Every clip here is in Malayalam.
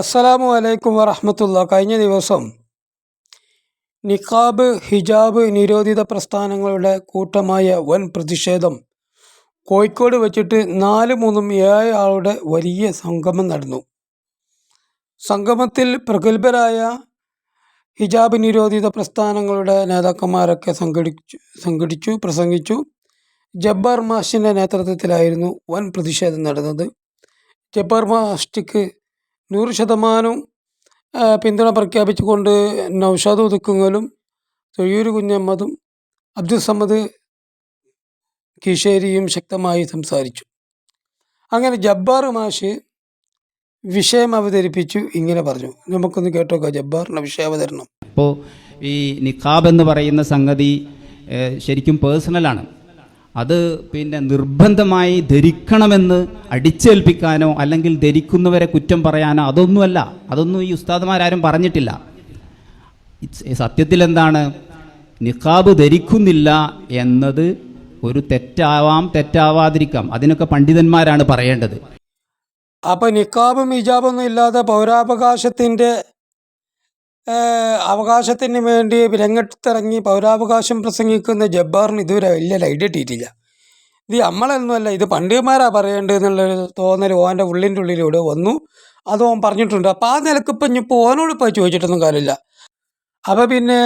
അസ്സലാമു അലൈക്കും വറഹമത്തുള്ള. കഴിഞ്ഞ ദിവസം നിഖാബ് ഹിജാബ് നിരോധിത പ്രസ്ഥാനങ്ങളുടെ കൂട്ടമായ വൻ പ്രതിഷേധം കോഴിക്കോട് വെച്ചിട്ട് നാല് മൂന്നും ഏഴ് ആളുടെ വലിയ സംഗമം നടന്നു. സംഗമത്തിൽ പ്രഗത്ഭരായ ഹിജാബ് നിരോധിത പ്രസ്ഥാനങ്ങളുടെ നേതാക്കന്മാരൊക്കെ സംഘടിച്ചു സംഘടിച്ചു പ്രസംഗിച്ചു. ജബ്ബാർ മാഷിന്റെ നേതൃത്വത്തിലായിരുന്നു വൻ പ്രതിഷേധം നടന്നത്. ജബ്ബാർ മാഷ്ടിക്ക് നൂറ് ശതമാനവും ആ, പിന്തുണ പ്രഖ്യാപിച്ചുകൊണ്ട് നൗഷാദ് ഒതുക്കുങ്ങലും തൊഴിയൂർ കുഞ്ഞമ്മതും അബ്ദുൽ സമദ് കിഷേരിയും ശക്തമായി സംസാരിച്ചു. അങ്ങനെ ജബ്ബാർ മാഷ് വിഷയം അവതരിപ്പിച്ചു ഇങ്ങനെ പറഞ്ഞു. നമുക്കൊന്ന് കേട്ടോക്കാം ജബ്ബാറിന്റെ വിഷയാവതരണം. അപ്പോൾ ഈ നിഖാബ് എന്ന് പറയുന്ന സംഗതി ശരിക്കും പേഴ്സണലാണ്. അത് പിന്നെ നിർബന്ധമായി ധരിക്കണമെന്ന് അടിച്ചേൽപ്പിക്കാനോ അല്ലെങ്കിൽ ധരിക്കുന്നവരെ കുറ്റം പറയാനോ അതൊന്നുമല്ല. അതൊന്നും ഈ ഉസ്താദ്മാരാരും പറഞ്ഞിട്ടില്ല. സത്യത്തിൽ എന്താണ്? നിഖാബ് ധരിക്കുന്നില്ല എന്നത് ഒരു തെറ്റാവാം തെറ്റാവാതിരിക്കാം. അതിനൊക്കെ പണ്ഡിതന്മാരാണ് പറയേണ്ടത്. അപ്പോൾ നിക്കാബും ഹിജാബൊന്നും ഇല്ലാതെ പൗരാവകാശത്തിന്റെ അവകാശത്തിന് വേണ്ടി രംഗത്തിറങ്ങി പൗരാവകാശം പ്രസംഗിക്കുന്ന ജബ്ബാറിന് ഇതുവരെ വലിയ ലൈഡ് കിട്ടിയിട്ടില്ല. ഇത് നമ്മളൊന്നുമല്ല ഇത് പണ്ഡിതന്മാരാ പറയേണ്ടത് എന്നുള്ളൊരു തോന്നൽ ഓന്റെ ഉള്ളിന്റെ ഉള്ളിലൂടെ വന്നു. അത് ഓൻ പറഞ്ഞിട്ടുണ്ട്. അപ്പോൾ ആ നിലയ്ക്ക് ഇപ്പം ഇനിയിപ്പോൾ ഓനോട് ഇപ്പോൾ ചോദിച്ചിട്ടൊന്നും കാര്യമില്ല. അപ്പോൾ പിന്നെ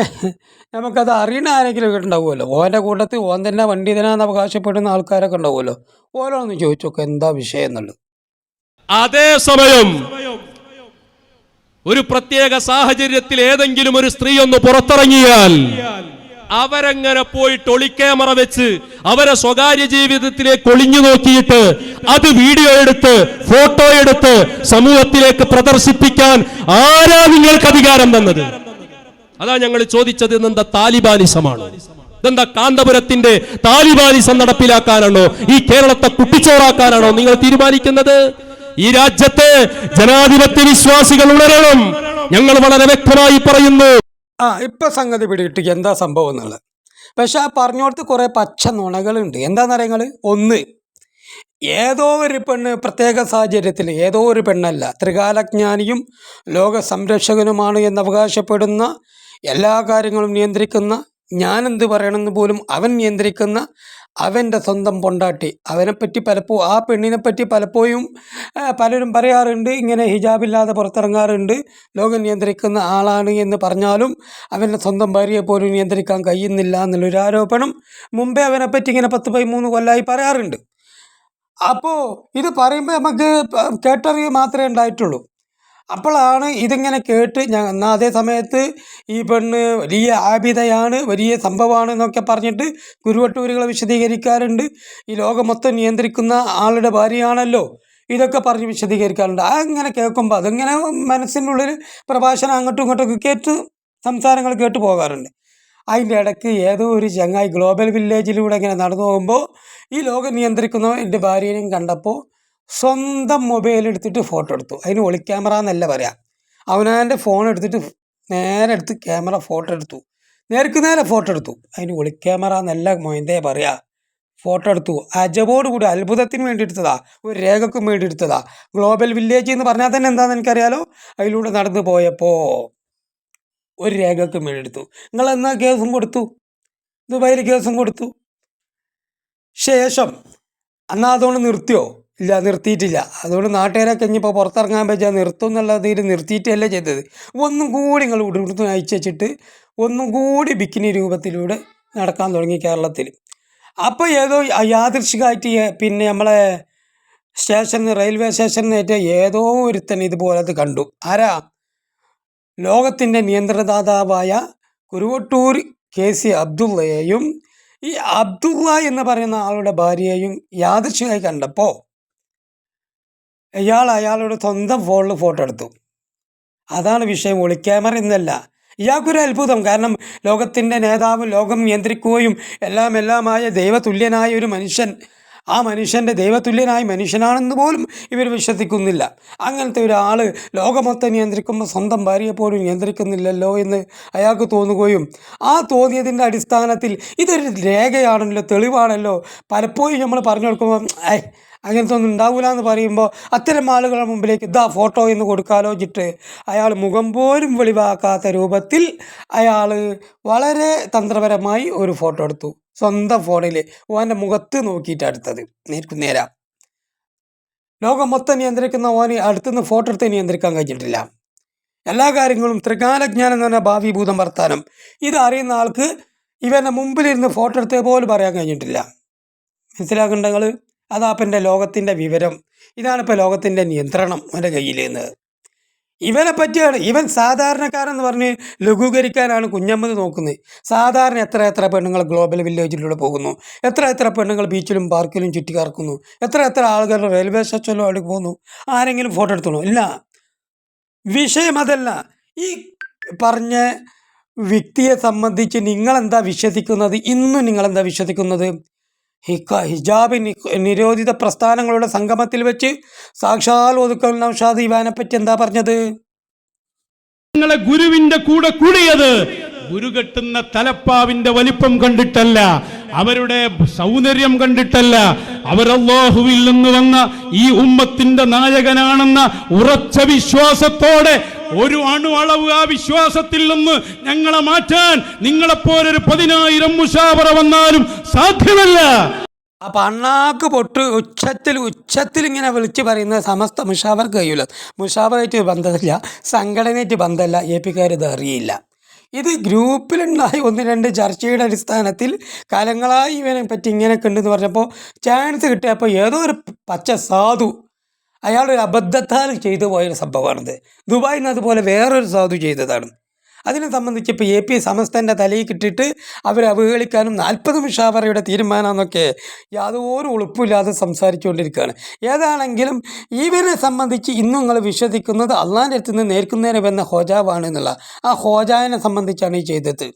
നമുക്കത് അറിയണ ആരെങ്കിലും ഉണ്ടാവുമല്ലോ. ഓന്റെ കൂട്ടത്തിൽ ഓൻ തന്നെ പണ്ഡിതനാന്ന് അവകാശപ്പെടുന്ന ആൾക്കാരൊക്കെ ഉണ്ടാവുമല്ലോ. ഓരോന്ന് ചോദിച്ചു നോക്കുക എന്താ വിഷയം എന്നുള്ളത്. അതേസമയം ഒരു പ്രത്യേക സാഹചര്യത്തിൽ ഏതെങ്കിലും ഒരു സ്ത്രീ ഒന്ന് പുറത്തിറങ്ങിയാൽ അവരങ്ങനെ പോയിട്ട് ഒളിക്യാമറ വെച്ച് അവരെ സ്വകാര്യ ജീവിതത്തിലേക്ക് ഒളിഞ്ഞു നോക്കിയിട്ട് അത് വീഡിയോ എടുത്ത് ഫോട്ടോ എടുത്ത് സമൂഹത്തിലേക്ക് പ്രദർശിപ്പിക്കാൻ ആരാ നിങ്ങൾക്ക് അധികാരം തന്നത്? അതാ ഞങ്ങൾ ചോദിച്ചത് ഇതെന്താ താലിബാനിസമാണ്? ഇതെന്താ കാന്തപുരത്തിന്റെ താലിബാനിസം നടപ്പിലാക്കാനാണോ? ഈ കേരളത്തെ കുട്ടിച്ചോറാക്കാനാണോ നിങ്ങൾ തീരുമാനിക്കുന്നത്? ഈ രാജ്യത്തെ ജനാധിപത്യ വിശ്വാസികൾ ഉണരണം. ഞങ്ങൾ വളരെ വ്യക്തമായി പറയുന്നു. ആ ഇപ്പൊ സംഗതി പിടികിട്ടി എന്താ സംഭവം എന്നുള്ളത്? പക്ഷെ ആ പറഞ്ഞോടത്ത് കുറെ പച്ച നുണകളുണ്ട്. എന്താണെന്നറിയങ്ങൾ ഒന്ന് ഏതോ ഒരു പെണ്ണ് പ്രത്യേക സാഹചര്യത്തിൽ ഏതോ ഒരു പെണ്ണല്ല ത്രികാലജ്ഞാനിയും ലോക സംരക്ഷകനുമാണ് എന്ന് അവകാശപ്പെടുന്ന എല്ലാ കാര്യങ്ങളും നിയന്ത്രിക്കുന്ന ഞാനെന്ത് പറയണമെന്ന് പോലും അവൻ നിയന്ത്രിക്കുന്ന അവന്റെ സ്വന്തം പൊണ്ടാട്ടി. അവനെപ്പറ്റി പലപ്പോഴും ആ പെണ്ണിനെപ്പറ്റി പലപ്പോഴും പലരും പറയാറുണ്ട്. ഇങ്ങനെ ഹിജാബില്ലാതെ പുറത്തിറങ്ങാറുണ്ട്. ലോകം നിയന്ത്രിക്കുന്ന ആളാണ് എന്ന് പറഞ്ഞാലും അവന്റെ സ്വന്തം ഭാര്യയെ പോലും നിയന്ത്രിക്കാൻ കഴിയുന്നില്ല എന്നുള്ളൊരു ആരോപണം മുമ്പേ അവനെപ്പറ്റി ഇങ്ങനെ പത്ത് പതിമൂന്ന് കൊല്ലമായി പറയാറുണ്ട്. അപ്പോൾ ഇത് പറയുമ്പോൾ നമുക്ക് കേട്ടറിവ് മാത്രമേ ഉണ്ടായിട്ടുള്ളൂ. അപ്പോഴാണ് ഇതിങ്ങനെ കേട്ട് ഞാൻ എന്നാൽ അതേ സമയത്ത് ഈ പെണ്ണ് വലിയ ആപിതയാണ് വലിയ സംഭവമാണ് എന്നൊക്കെ പറഞ്ഞിട്ട് കുരുവട്ടൂരുകളെ വിശദീകരിക്കാറുണ്ട്. ഈ ലോകം മൊത്തം നിയന്ത്രിക്കുന്ന ആളുടെ ഭാര്യയാണല്ലോ. ഇതൊക്കെ പറഞ്ഞ് വിശദീകരിക്കാറുണ്ട്. അങ്ങനെ കേൾക്കുമ്പോൾ അതിങ്ങനെ മനസ്സിന്റെ ഉള്ളിൽ പ്രഭാഷണം അങ്ങോട്ടും ഇങ്ങോട്ടും കേട്ട് സംസാരങ്ങൾ കേട്ട് പോകാറുണ്ട്. അതിന്റെ ഇടയ്ക്ക് ഏതോ ഒരു ചങ്ങായി ഗ്ലോബൽ വില്ലേജിലൂടെ ഇങ്ങനെ നടന്നു പോകുമ്പോൾ ഈ ലോകം നിയന്ത്രിക്കുന്ന എന്റെ ഭാര്യനെയും കണ്ടപ്പോൾ സ്വന്തം മൊബൈൽ എടുത്തിട്ട് ഫോട്ടോ എടുത്തു. അതിന് ഒളി ക്യാമറ എന്നല്ല പറയാം. അവനവന്റെ ഫോൺ എടുത്തിട്ട് നേരെ എടുത്ത് ക്യാമറ ഫോട്ടോ എടുത്തു. നേർക്ക് നേരെ ഫോട്ടോ എടുത്തു. അതിന് ഒളി ക്യാമറ എന്നല്ല മൊയന്തേ പറയാ. ഫോട്ടോ എടുത്തു. അജബോട് കൂടി അത്ഭുതത്തിന് വേണ്ടി എടുത്തതാ. ഒരു രേഖക്കും വേണ്ടി എടുത്തതാ. ഗ്ലോബൽ വില്ലേജ് എന്ന് പറഞ്ഞാൽ തന്നെ എന്താണെന്ന് എനിക്കറിയാലോ? അതിലൂടെ നടന്നു പോയപ്പോൾ ഒരു രേഖക്കും വേണ്ടി എടുത്തു. നിങ്ങൾ എന്നാ കേസും കൊടുത്തു? ദുബായിൽ കേസും കൊടുത്തു. ശേഷം എന്നാൽ അതുകൊണ്ട് നിർത്തിയോ? ഇല്ല നിർത്തിയിട്ടില്ല. അതുകൊണ്ട് നാട്ടുകാരൊക്കെ ഇനിയിപ്പോൾ പുറത്തിറങ്ങാൻ പറ്റിയാൽ നിർത്തും എന്നുള്ള തീരെ നിർത്തിയിട്ടല്ല ചെയ്തത്. ഒന്നും കൂടി നിങ്ങൾ ഉടുത്തു അയച്ചു വെച്ചിട്ട് ഒന്നും കൂടി ബിക്കിനി രൂപത്തിലൂടെ നടക്കാൻ തുടങ്ങി കേരളത്തിൽ. അപ്പോൾ ഏതോ യാദൃശികമായിട്ട് പിന്നെ നമ്മളെ സ്റ്റേഷനിൽ റെയിൽവേ സ്റ്റേഷനിൽ ഏതോ ഒരുത്തൻ ഇതുപോലത് കണ്ടു. ആരാ? ലോകത്തിന്റെ നിയന്ത്രണദാതാവായ കുരുവട്ടൂർ കെ സി അബ്ദുള്ളയെയും ഈ അബ്ദുള്ള എന്ന് പറയുന്ന ആളുടെ ഭാര്യയെയും യാദൃശികമായി കണ്ടപ്പോൾ ഇയാൾ അയാളുടെ സ്വന്തം ഫോണിൽ ഫോട്ടോ എടുത്തു. അതാണ് വിഷയം. ഒളിക്യാമറ എന്നല്ല ഇയാൾക്കൊരു അത്ഭുതം. കാരണം ലോകത്തിന്റെ നേതാവ് ലോകം നിയന്ത്രിക്കുകയും എല്ലാം എല്ലാമായ ദൈവതുല്യനായ ഒരു മനുഷ്യൻ ആ മനുഷ്യന്റെ ദൈവതുല്യനായ മനുഷ്യനാണെന്ന് പോലും ഇവർ വിശ്വസിക്കുന്നില്ല. അങ്ങനത്തെ ഒരാൾ ലോകമൊത്തം നിയന്ത്രിക്കുമ്പോൾ സ്വന്തം ഭാര്യയെ പോലും നിയന്ത്രിക്കുന്നില്ലല്ലോ എന്ന് അയാൾക്ക് തോന്നുകയും ആ തോന്നിയതിന്റെ അടിസ്ഥാനത്തിൽ ഇതൊരു രേഖയാണല്ലോ തെളിവാണല്ലോ. പലപ്പോഴും നമ്മൾ പറഞ്ഞു കൊടുക്കുമ്പോൾ അങ്ങനത്തെ ഒന്നും ഉണ്ടാവില്ല എന്ന് പറയുമ്പോൾ അത്തരം ആളുകളുടെ മുമ്പിലേക്ക് ഇതാ ഫോട്ടോ എന്ന് കൊടുക്കാലോചിട്ട് അയാൾ മുഖം പോലും വെളിവാക്കാത്ത രൂപത്തിൽ അയാൾ വളരെ തന്ത്രപരമായി ഒരു ഫോട്ടോ എടുത്തു. സ്വന്തം ഫോണിൽ ഓന്റെ മുഖത്ത് നോക്കിയിട്ട് അടുത്തത്. നേരിട്ട് നേരാം. ലോകം മൊത്തം നിയന്ത്രിക്കുന്ന ഓന് അടുത്തുനിന്ന് ഫോട്ടോ എടുത്ത് നിയന്ത്രിക്കാൻ കഴിഞ്ഞിട്ടില്ല. എല്ലാ കാര്യങ്ങളും ത്രികാലജ്ഞാനം എന്ന് പറഞ്ഞ ഭാവി ഭൂതം വർത്താനം. ഇത് അറിയുന്ന ആൾക്ക് ഇവന്റെ മുമ്പിലിരുന്ന് ഫോട്ടോ എടുത്തേ പോലും പറയാൻ കഴിഞ്ഞിട്ടില്ല. മനസ്സിലാക്കണ്ട അതാ ഇപ്പം എന്റെ ലോകത്തിന്റെ വിവരം. ഇതാണ് ഇപ്പോൾ ലോകത്തിന്റെ നിയന്ത്രണം എന്റെ കയ്യിൽ നിന്ന് ഇവനെ പറ്റിയാണ് ഇവൻ സാധാരണക്കാരെന്ന് പറഞ്ഞ് ലഘൂകരിക്കാനാണ് കുഞ്ഞമ്മത് നോക്കുന്നത്. സാധാരണ എത്ര എത്ര പെണ്ണുങ്ങൾ ഗ്ലോബൽ വില്ലേജിലൂടെ പോകുന്നു. എത്ര എത്ര പെണ്ണുങ്ങൾ ബീച്ചിലും പാർക്കിലും ചുറ്റിക്കറക്കുന്നു. എത്ര എത്ര ആളുകൾ റെയിൽവേ സ്റ്റേഷനിലും അവിടെ പോകുന്നു. ആരെങ്കിലും ഫോട്ടോ എടുത്തോളൂ ഇല്ല. വിഷയം അതല്ല. ഈ പറഞ്ഞ വ്യക്തിയെ സംബന്ധിച്ച് നിങ്ങളെന്താ വിശ്വസിക്കുന്നത്? ഇന്നും നിങ്ങളെന്താ വിശ്വസിക്കുന്നത്? ഹിക്ക ഹിജാബ് നിരോധിത പ്രസ്ഥാനങ്ങളുടെ സംഗമത്തിൽ വെച്ച് സാക്ഷാൽ ഒതുക്കൽ നൌഷാദ് ഇവാനെ പറ്റി എന്താ പറഞ്ഞത്? നിങ്ങളെ ഗുരുവിന്റെ കൂടെ കൂടിയത് ഗുരു കെട്ടുന്ന തലപ്പാവിന്റെ വലിപ്പം കണ്ടിട്ടല്ല അവരുടെ സൗന്ദര്യം കണ്ടിട്ടല്ല അവരല്ലാഹുവിൽ നിന്ന് വന്ന ഈ ഉമ്മത്തിന്റെ നായകനാണെന്ന ഉറച്ച വിശ്വാസത്തോടെ ഒരു അണുവളവ് ആ വിശ്വാസത്തിൽ നിന്ന് ഞങ്ങളെ മാറ്റാൻ നിങ്ങളെപ്പോലൊരു പതിനായിരം മുഷാവറ വന്നാലും സാധ്യമല്ല. അപ്പം അണ്ണാക്ക് പൊട്ട് ഉച്ചത്തിൽ ഉച്ചത്തിൽ ഇങ്ങനെ വിളിച്ച് പറയുന്ന സമസ്ത മുഷാവർക്ക് കഴിയൂല. മുഷാവറായിട്ട് ബന്ധമില്ല സംഘടനയായിട്ട് ബന്ധമില്ല എ പിക്കാർ ഇത് അറിയില്ല. ഇത് ഗ്രൂപ്പിലുണ്ടായി ഒന്ന് രണ്ട് ചർച്ചയുടെ അടിസ്ഥാനത്തിൽ കാലങ്ങളായി ഇവനെ പറ്റി ഇങ്ങനെയൊക്കെ ഉണ്ടെന്ന് പറഞ്ഞപ്പോൾ ചാൻസ് കിട്ടിയപ്പോൾ ഏതോ ഒരു പച്ച സാധു അയാളൊരു അബദ്ധത്താൽ ചെയ്തു പോയൊരു സംഭവമാണിത്. ദുബായിൽ നിന്ന് അതുപോലെ വേറൊരു സാധു ചെയ്തതാണ്. അതിനെ സംബന്ധിച്ച് ഇപ്പോൾ എ പി സമസ്തന്റെ തലയിൽ കിട്ടിയിട്ട് അവരെ അവഹേളിക്കാനും നാൽപ്പത് മിഷാവറയുടെ തീരുമാനമെന്നൊക്കെ യാതൊരു ഉളുപ്പില്ലാതെ സംസാരിച്ചുകൊണ്ടിരിക്കുകയാണ്. ഏതാണെങ്കിലും ഇവരെ സംബന്ധിച്ച് ഇന്നും നിങ്ങൾ വിശ്വസിക്കുന്നത് അള്ളാന്റെ അടുത്ത് നിന്ന് നേർക്കുന്നതിന് വന്ന ഹോജാവാണ് എന്നുള്ള ആ ഹോജാവിനെ സംബന്ധിച്ചാണ് ഈ ചെയ്തത്.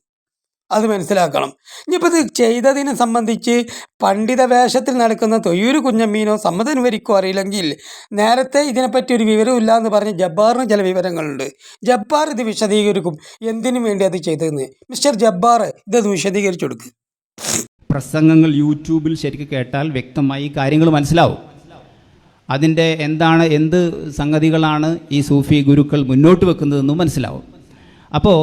അത് മനസ്സിലാക്കണം. ഇനിയിപ്പോൾ ഇത് ചെയ്തതിനെ സംബന്ധിച്ച് പണ്ഡിത വേഷത്തിൽ നടക്കുന്ന തൊയ്യൂര് കുഞ്ഞമ്മീനോ സമ്മതം വരിക്കോ അറിയില്ലെങ്കിൽ നേരത്തെ ഇതിനെപ്പറ്റി ഒരു വിവരമില്ല എന്ന് പറഞ്ഞ് ജബ്ബാറിന് ചില വിവരങ്ങളുണ്ട്. ജബ്ബാർ ഇത് വിശദീകരിക്കും. എന്തിനു വേണ്ടി അത് ചെയ്തതെന്ന്. മിസ്റ്റർ ജബ്ബാർ ഇതൊന്ന് വിശദീകരിച്ചു കൊടുക്കുക പ്രസംഗങ്ങൾ യൂട്യൂബിൽ ശരിക്കും കേട്ടാൽ വ്യക്തമായി കാര്യങ്ങൾ മനസ്സിലാവും. അതിന്റെ എന്താണ് എന്ത് സംഗതികളാണ് ഈ സൂഫി ഗുരുക്കൾ മുന്നോട്ട് വെക്കുന്നതെന്നും മനസ്സിലാവും. അപ്പോൾ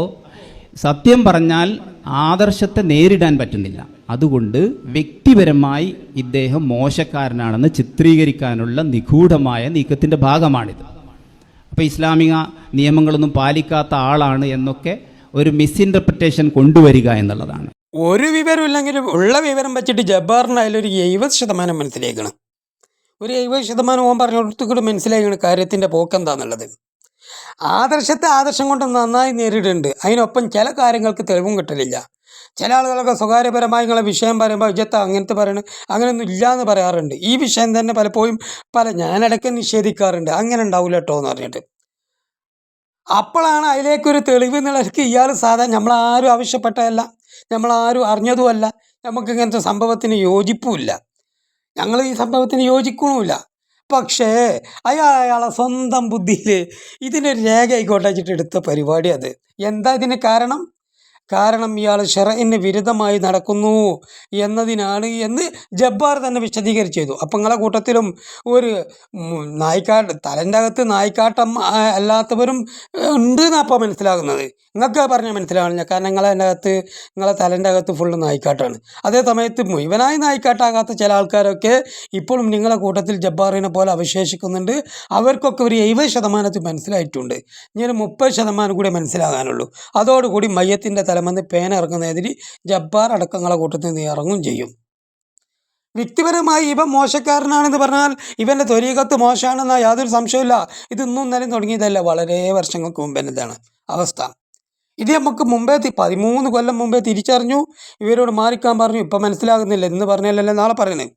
സത്യം പറഞ്ഞാൽ ആദർശത്തെ നേരിടാൻ പറ്റുന്നില്ല. അതുകൊണ്ട് വ്യക്തിപരമായി ഇദ്ദേഹം മോശക്കാരനാണെന്ന് ചിത്രീകരിക്കാനുള്ള നിഗൂഢമായ നീക്കത്തിന്റെ ഭാഗമാണിത്. അപ്പോൾ ഇസ്ലാമിക നിയമങ്ങളൊന്നും പാലിക്കാത്ത ആളാണ് എന്നൊക്കെ ഒരു മിസ്ഇന്റർപ്രിട്ടേഷൻ കൊണ്ടുവരിക എന്നുള്ളതാണ്. ഒരു വിവരം ഇല്ലെങ്കിലും ഉള്ള വിവരം വെച്ചിട്ട് ജബ്ബാറിന് അതിലൊരു എഴുപത് ശതമാനം മനസ്സിലേക്കാണ് ഒരു എഴുപത് ശതമാനം ഓൻ പറഞ്ഞിടത്തുകൂടെ മനസ്സിലാക്കണം കാര്യത്തിന്റെ പോക്ക് എന്താണെന്നുള്ളത് ആദർശത്തെ ആദർശം കൊണ്ട് നന്നായി നേരിടുന്നുണ്ട്. അതിനൊപ്പം ചില കാര്യങ്ങൾക്ക് തെളിവും കിട്ടലില്ല. ചില ആളുകളൊക്കെ സ്വകാര്യപരമായി നിങ്ങളെ വിഷയം പറയുമ്പോൾ വിജയത്ത അങ്ങനത്തെ പറയണ? അങ്ങനെയൊന്നും ഇല്ല എന്ന് പറയാറുണ്ട്. ഈ വിഷയം തന്നെ പലപ്പോഴും പല ഞാനിടയ്ക്ക് നിഷേധിക്കാറുണ്ട്. അങ്ങനെ ഉണ്ടാവില്ല കേട്ടോ എന്ന് പറഞ്ഞിട്ട്. അപ്പോഴാണ് അതിലേക്കൊരു തെളിവ് എന്നുള്ളവർക്ക് ഇയാൾ സാധാരണ നമ്മളാരും ആവശ്യപ്പെട്ടതല്ല. നമ്മളാരും അറിഞ്ഞതുമല്ല. നമുക്ക് ഇങ്ങനത്തെ സംഭവത്തിന് യോജിപ്പുമില്ല. ഞങ്ങൾ ഈ സംഭവത്തിന് യോജിക്കണമില്ല. പക്ഷേ അയാൾ അയാളെ സ്വന്തം ബുദ്ധിയിൽ ഇതിനൊരു രേഖ ആയിക്കോട്ടെ വെച്ചിട്ട് എടുത്ത പരിപാടി അത്. എന്താ ഇതിന് കാരണം? കാരണം ഇയാൾ ഷെറയിന് വിരുദ്ധമായി നടക്കുന്നു എന്നതിനാണ് എന്ന് ജബ്ബാർ തന്നെ വിശദീകരിച്ചു ചെയ്തു അപ്പം നിങ്ങളെ കൂട്ടത്തിലും ഒരു നായിക്കാട്ട് തലന്റെ അകത്ത് നായ്ക്കാട്ടം അല്ലാത്തവരും ഉണ്ട് എന്നാണ് അപ്പോൾ മനസ്സിലാകുന്നത്. നിങ്ങൾക്ക് പറഞ്ഞാൽ മനസ്സിലാവില്ല കാരണം നിങ്ങളെ എന്റെ അകത്ത് നിങ്ങളെ തലന്റെ അകത്ത് ഫുള്ള് നായ്ക്കാട്ടാണ്. അതേ സമയത്ത് മുഴുവനായി നായ്ക്കാട്ടാകാത്ത ചില ആൾക്കാരൊക്കെ ഇപ്പോഴും നിങ്ങളെ കൂട്ടത്തിൽ ജബ്ബാറിനെ പോലെ അവശേഷിക്കുന്നുണ്ട്. അവർക്കൊക്കെ ഒരു എഴുപത് ശതമാനത്തിൽ മനസ്സിലായിട്ടുണ്ട്. ഇനി ഒരു മുപ്പത് ശതമാനം കൂടി മനസ്സിലാകാനുള്ളൂ. അതോടുകൂടി മയ്യത്തിന്റെ തലമന്ന് പേന ഇറങ്ങുന്നതിന് ജബ്ബാർ അടക്കങ്ങളെ കൂട്ടത്തിൽ നിന്ന് ഇറങ്ങും ചെയ്യും. വ്യക്തിപരമായി ഇവ മോശക്കാരനാണെന്ന് പറഞ്ഞാൽ ഇവന്റെ ത്വരീകത്ത് മോശമാണെന്ന യാതൊരു സംശയമില്ല ഇത് ഇന്നും തുടങ്ങിയതല്ല. വളരെ വർഷങ്ങൾക്ക് മുമ്പ് ഇതാണ് അവസ്ഥ. ഇത് നമുക്ക് മുമ്പേ പതിമൂന്ന് കൊല്ലം മുമ്പേ തിരിച്ചറിഞ്ഞു. ഇവരോട് മാറിക്കാൻ പറഞ്ഞു. ഇപ്പം മനസ്സിലാകുന്നില്ല. എന്ന് പറഞ്ഞല്ലേ നാളെ പറയുന്നത്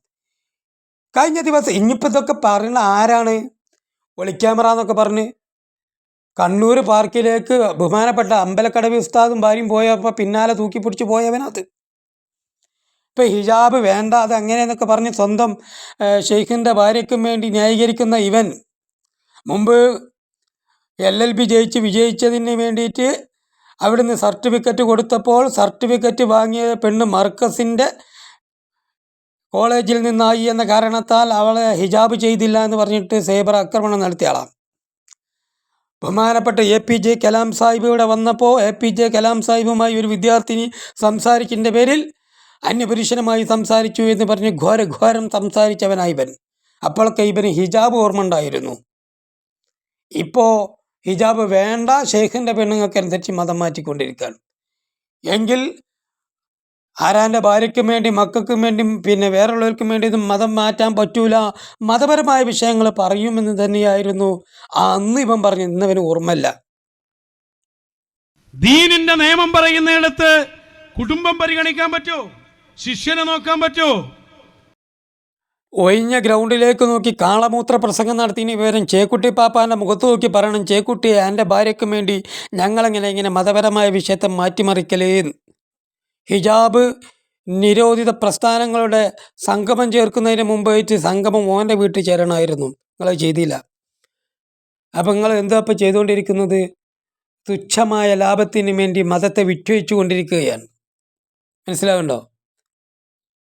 കഴിഞ്ഞ ദിവസം ഇനിയിപ്പോൾ ഇതൊക്കെ പറയുന്ന ആരാണ്? ഒളിക്യാമറ എന്നൊക്കെ പറഞ്ഞ് കണ്ണൂർ പാർക്കിലേക്ക് ബഹുമാനപ്പെട്ട അമ്പലക്കടവ് ഉസ്താദും ഭാര്യയും പോയപ്പോൾ പിന്നാലെ തൂക്കി പിടിച്ചു പോയവനത്. ഇപ്പം ഹിജാബ് വേണ്ട അത് അങ്ങനെയെന്നൊക്കെ പറഞ്ഞ് സ്വന്തം ഷെയ്ഖിന്റെ ഭാര്യയ്ക്കും വേണ്ടി ന്യായീകരിക്കുന്ന ഇവൻ മുമ്പ് എൽ എൽ ബി ജയിച്ച് വിജയിച്ചതിന് വേണ്ടിയിട്ട് അവിടുന്ന് സർട്ടിഫിക്കറ്റ് കൊടുത്തപ്പോൾ സർട്ടിഫിക്കറ്റ് വാങ്ങിയ പെണ്ണ് മർക്കസിന്റെ കോളേജിൽ നിന്നായി എന്ന കാരണത്താൽ അവളെ ഹിജാബ് ചെയ്തില്ല എന്ന് പറഞ്ഞിട്ട് സൈബർ ആക്രമണം നടത്തിയ ആളാണ്. ബഹുമാനപ്പെട്ട A P J Kalam Sahib ഇവിടെ വന്നപ്പോൾ എ പി ജെ കലാം സാഹിബുമായി ഒരു വിദ്യാർത്ഥിനി സംസാരിക്കുന്നതിന്റെ പേരിൽ അന്യപുരുഷനുമായി സംസാരിച്ചു എന്ന് പറഞ്ഞ് ഘോര ഘോരം സംസാരിച്ചവനായി ഇവൻ അപ്പോഴൊക്കെ ഇവന് ഹിജാബ് ഓർമ്മ ഉണ്ടായിരുന്നു ഇപ്പോൾ ഹിജാബ് വേണ്ട ഷെയ്ഖിന്റെ പെണ്ണുങ്ങൾക്ക് അനുസരിച്ച് മതം മാറ്റിക്കൊണ്ടിരിക്കുകയാണ്. എങ്കിൽ ആരാന്റെ ഭാര്യയ്ക്കും വേണ്ടി മക്കൾക്കും വേണ്ടി പിന്നെ വേറെയുള്ളവർക്കും വേണ്ടി ഇത് മതം മാറ്റാൻ പറ്റൂല മതപരമായ വിഷയങ്ങൾ പറയുമെന്ന് തന്നെയായിരുന്നു. ആ അന്ന് ഇവൻ പറഞ്ഞു ഇന്നവന് ഓർമ്മല്ല ദീനിന്റെ നിയമം പറയുന്നിടത്ത് കുടുംബം പരിഗണിക്കാൻ പറ്റോ? ശിഷ്യനെ നോക്കാൻ പറ്റോ? ഒഴിഞ്ഞ ഗ്രൗണ്ടിലേക്ക് നോക്കി കാളമൂത്ര പ്രസംഗം നടത്തിയ വിവരം ചേക്കുട്ടി പാപ്പാന്റെ മുഖത്ത് നോക്കി പറയണം ചേക്കുട്ടിയെ എന്റെ ഭാര്യയ്ക്കും വേണ്ടി ഞങ്ങളെങ്ങനെ ഇങ്ങനെ മതപരമായ വിഷയത്തെ മാറ്റിമറിക്കലേ ഹിജാബ് നിരോധിത പ്രസ്ഥാനങ്ങളുടെ സംഗമം ചേർക്കുന്നതിന് മുമ്പായിട്ട് സംഗമം ഓന്റെ വീട്ടിൽ ചേരണമായിരുന്നു. നിങ്ങൾ ചെയ്തില്ല. അപ്പം നിങ്ങൾ എന്താ ഇപ്പം ചെയ്തുകൊണ്ടിരിക്കുന്നത്? തുച്ഛമായ ലാഭത്തിന് വേണ്ടി മതത്തെ വിറ്റുവെച്ചു കൊണ്ടിരിക്കുകയാണ്. മനസ്സിലാവുണ്ടോ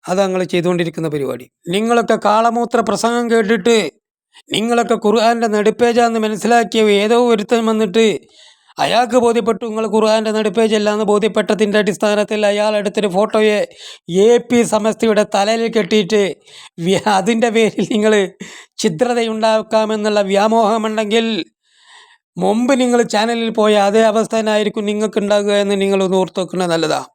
അതാണ് നിങ്ങൾ ചെയ്തുകൊണ്ടിരിക്കുന്ന പരിപാടി. നിങ്ങളൊക്കെ കാളമൂത്ര പ്രസംഗം കേട്ടിട്ട് നിങ്ങളൊക്കെ ഖുർആാന്റെ നടുപ്പേജാന്ന് മനസ്സിലാക്കിയ ഏതോ ഒരുത്തൻ വന്നിട്ട് അയാൾക്ക് ബോധ്യപ്പെട്ടു. നിങ്ങൾ ഖുർആാന്റെ നടുപ്പേജ് അല്ലാന്ന് ബോധ്യപ്പെട്ടതിന്റെ അടിസ്ഥാനത്തിൽ അയാൾ എടുത്തൊരു ഫോട്ടോയെ എ പി സമസ്തയുടെ തലയിൽ കെട്ടിയിട്ട് അതിന്റെ പേരിൽ നിങ്ങൾ ഛിദ്രതയുണ്ടാക്കാമെന്നുള്ള വ്യാമോഹമുണ്ടെങ്കിൽ മുമ്പ് നിങ്ങൾ ചാനലിൽ പോയ അതേ അവസ്ഥ തന്നെയായിരിക്കും നിങ്ങൾക്ക് ഉണ്ടാകുക എന്ന് നിങ്ങളൊന്ന് ഓർത്ത് വെക്കുന്നത് നല്ലതാണ്